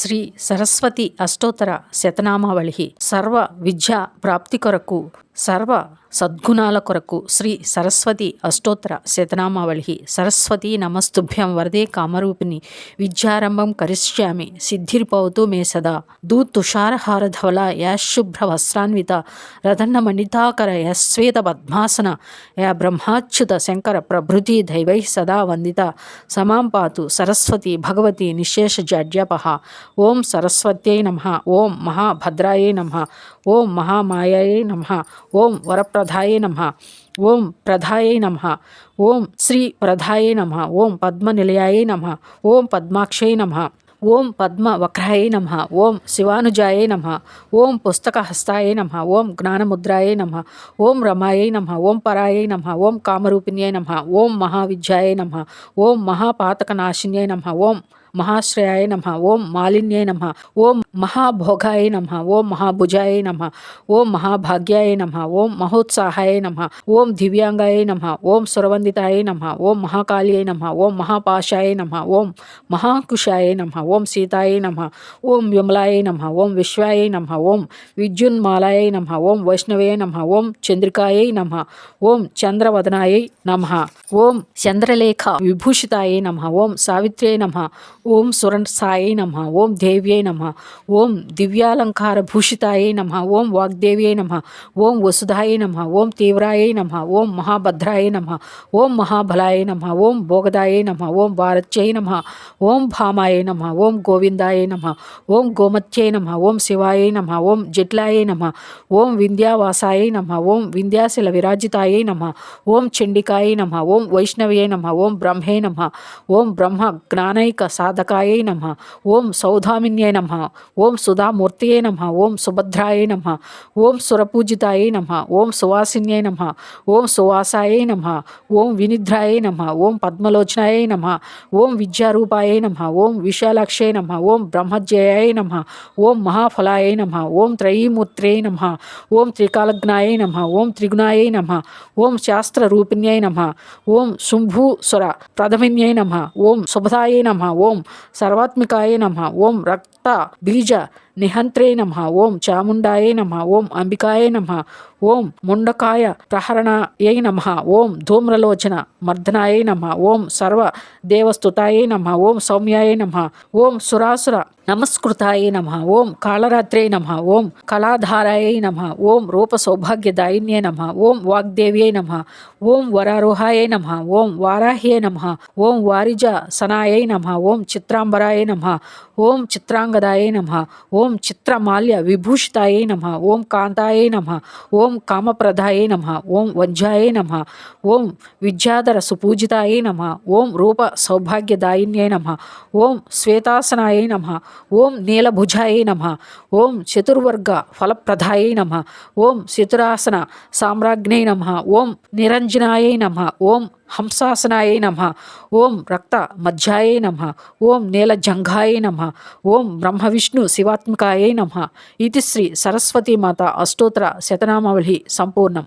శ్రీ సరస్వతి అష్టోత్తర శతనామావళి సర్వ విద్యా ప్రాప్తి కొరకు సర్వ సద్గుణాల కొరకు శ్రీ సరస్వతి అష్టోత్తర శతనామావళి సరస్వతి నమస్తుభ్యం వరదే కామరూపిణి విద్యారంభం కరిష్యామి సిద్ధిర్భవతు మే సదా. దూతుషారహారధవల యాశుభ్ర వస్త్రాన్విత రదన్న యశ్వేత పద్మాసన యా బ్రహ్మాచ్యుత శంకర ప్రభృతి దైవై సదా వందిత. సమాం పాతు సరస్వతి భగవతి నిశేష జాడ్యాపహ ఓం సరస్వత్యై నమ ఓం మహాభద్రాయై నమ ఓం మహామాయాయై నమ ఓం వరప్రదాయే నమ ఓం ప్రధాయై నమ ఓం శ్రీ ప్రధాయే నమ ఓం పద్మనిలయాయై నమ ఓం పద్మాక్షై నమ ఓం పద్మ వక్రాయ నమ ఓం శివానుజాయ నమ ఓం పుస్తకహస్తాయ నమ ఓం జ్ఞానముద్రాయ నమ ఓం రమాయ నమ ఓం పరాయ నమ ఓం కామరూపిణ్యై నమ ఓం మహావిద్యాయ నమ ఓం మహాపాతకనాశిన్యై నమ ఓం మహాశ్రయాయ నమ ఓం మాలిన్యాయ నమ ఓం మహాభోగాయ నమ ఓం మహాభుజాయ నమ ఓం మహాభాగ్యాయ నమ ఓం మహోత్సాహాయ నమ ఓం దివ్యాంగాయ నమ ఓం సురవందితాయ నమ ఓం మహాకాళియై నమ ఓం మహాపాశాయ నమ ఓం మహాకుశాయ నమ ఓం సీతాయ నమ ఓం విమలాయ నమ ఓం విశ్వాయ నమ ఓం విద్యున్మాలాయ నమ ఓం వైష్ణవే నమ ఓం చంద్రికాయ నమ ఓం చంద్రవదనాయ నమ ఓం చంద్రలేఖ విభూషితాయ నమ ఓం సావిత్ర్యై నమ ఓం సురసాయ నమ ఓం దేవ్యై నమ ఓం దివ్యాలంకార భూషితాయై నమ ఓం వాగ్దేవ్యై నమ ఓం వసుధాయై నమ ఓం తీవ్రాయై నమ ఓం మహాభద్రాయ నమ ఓం మహాబలాయ నమ ఓం భోగదాయ నమ ఓం భారత్యై నమ ఓం భామాయ నమ ఓం గోవిందాయ నమ ఓం గోమత్యై నమ ఓం శివాయ నమ ఓం జట్లాయ నమ ఓం వింధ్యావాసాయ నమ ఓం వింధ్యాశిల విరాజితాయ నమ ఓం చండికాయ నమ ఓం వైష్ణవ్యై నమ ఓం బ్రహ్మే నమ ఓం బ్రహ్మ జ్ఞానైక సా సాధకాయై నమ ఓం సౌధామిన్యై నమ ఓం సుధామూర్తియే నమ ఓం సుభద్రాయై నమ ఓం సురపూజితాయై నమ ఓం సువాసిన్యై నమ ఓం సువాసాయై నమ ఓం వినిద్రాయై నమ ఓం పద్మలోచనాయై నమ ఓం విద్యారూపాయై నమ ఓం విశాలాక్షే నమ ఓం బ్రహ్మజ్యయాయ నమ ఓం మహాఫలాయై నమ ఓం త్రయీమూర్త్రే నమ ఓం త్రికాలజ్ఞాయ నమ ఓం త్రిగుణాయై నమ ఓం శాస్త్రరూపిణ్యై నమ ఓం శుంభూసుర ప్రథమిన్యై నమ ఓం శుభదాయ నమ ఓం సర్వాత్మికాయ నమ ఓం రక్త బీజ నిహంత్రే నమ ఓం చాముండాయే నమ ఓం అంబికాయే నమ ఓం ముండకాయ ప్రహరణాయ నమ ఓం ధూమ్రలోచన మర్దనాయ నమ ఓం సర్వ దేవస్తుతాయ నమ ఓం సౌమ్యాయ నమ ఓం సురాసుర నమస్కృతాయ నమ ఓం కాళరాత్రే నమ ఓం కళాధారాయ నమ ఓం రూప సౌభాగ్యదాయిన్యే నమ ఓం వాగ్దేవ్యై నమ ఓం వరారోహాయ నమ ఓం వారాహ్యే నమ ఓం వారిజ సనాయై నమ ఓం చిత్రాంబరాయ నమ ఓం చిత్రాంగదాయ నమ ఓం ఓం చిత్రమాల్య విభూషితాయే నమ ఓం కాంతాయే నమ ఓం కామప్రదాయే నమ ఓం వజ్జాయ నమ ఓం విద్యాధర సుపూజితాయే నమ ఓం రూప సౌభాగ్యదాయిన్యే నమ ఓం శ్వేతాసనాయే నమ ఓం నీలభుజాయే నమ ఓం చతుర్వర్గ ఫలప్రదాయే నమ ఓం చతురాసన సామ్రాజ్ఞే నమ ఓం నిరంజనాయే నమ ఓం హంసాసనాయ నమ. ఓం రక్త మధ్యాయ నమ. ఓం నీలజంఘాయ నమ. ఓం బ్రహ్మవిష్ణు శివాత్మకాయ నమ. ఇది శ్రీ సరస్వతీమాత అష్టోత్తర శతనామావళి సంపూర్ణం.